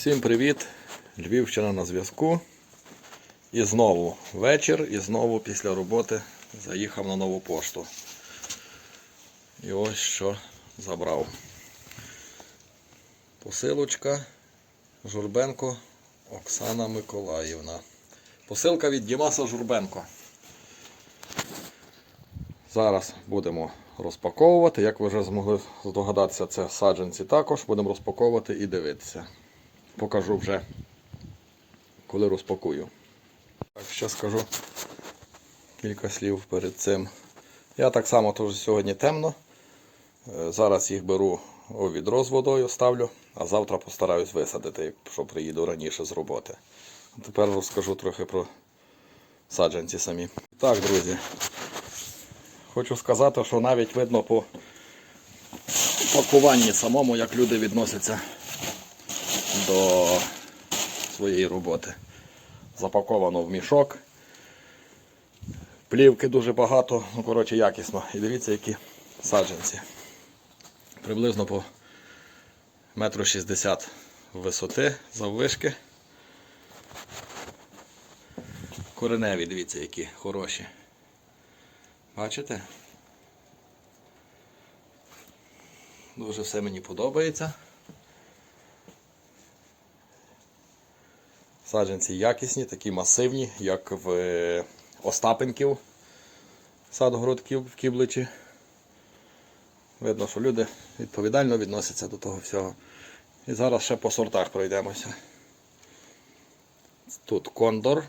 Всім привіт! Львівщина на зв'язку. І знову вечір, і знову після роботи заїхав на нову пошту. І ось що забрав. Посилочка Журбенко Оксана Миколаївна. Посилка від Дімаса Журбенко. Зараз будемо розпаковувати. Як ви вже змогли здогадатися, це саджанці також. Будемо розпаковувати і дивитися. Покажу вже, коли розпакую. Так, ще скажу кілька слів перед цим. Я так само теж сьогодні темно. Е, Зараз їх беру у відро з водою, ставлю, а завтра постараюсь висадити, якщо приїду раніше з роботи. Тепер розкажу трохи про саджанці самі. Так, друзі. Хочу сказати, що навіть видно по пакуванні самому, як люди відносяться до своєї роботи. Запаковано в мішок. Плівки дуже багато, ну коротше якісно. І дивіться, які саджанці. Приблизно по метру шістдесят висоти заввишки. Кореневі, дивіться, які хороші. Бачите? Дуже все мені подобається. Саджанці якісні, такі масивні, як в е, Остапенків, садгород в Кібличі. Видно, що люди відповідально відносяться до того всього. І зараз ще по сортах пройдемося. Тут кондор.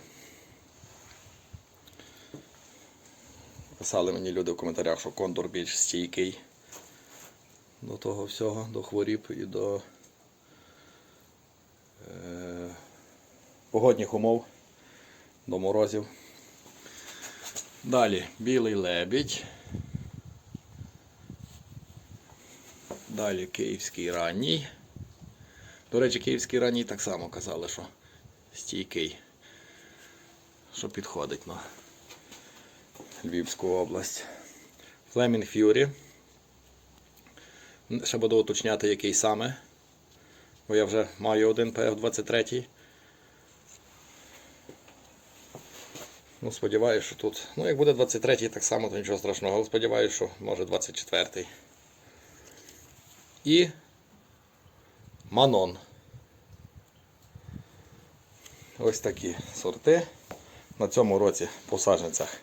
Писали мені люди в коментарях, що кондор більш стійкий до того всього, до хворіб і до е, погодних умов, до морозів. Далі білий лебідь. Далі київський ранній. До речі, київський ранній так само казали, що стійкий, що підходить на Львівську область. Flaming Fury. Ще буду уточняти, який саме. Бо я вже маю один PF23. Ну, сподіваюся, що тут. Ну, як буде 23-й, так само, то нічого страшного, але сподіваюся, що може 24-й. І Манон. Ось такі сорти. На цьому році по саджанцях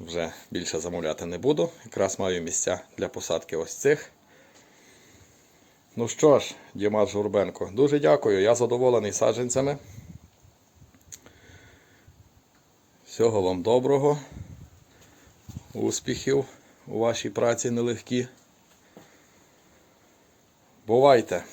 вже більше замовляти не буду. Якраз маю місця для посадки ось цих. Ну що ж, Дімас Журбенко, дуже дякую. Я задоволений саджанцями. Всього вам доброго, успіхів у вашій праці нелегкі. Бувайте!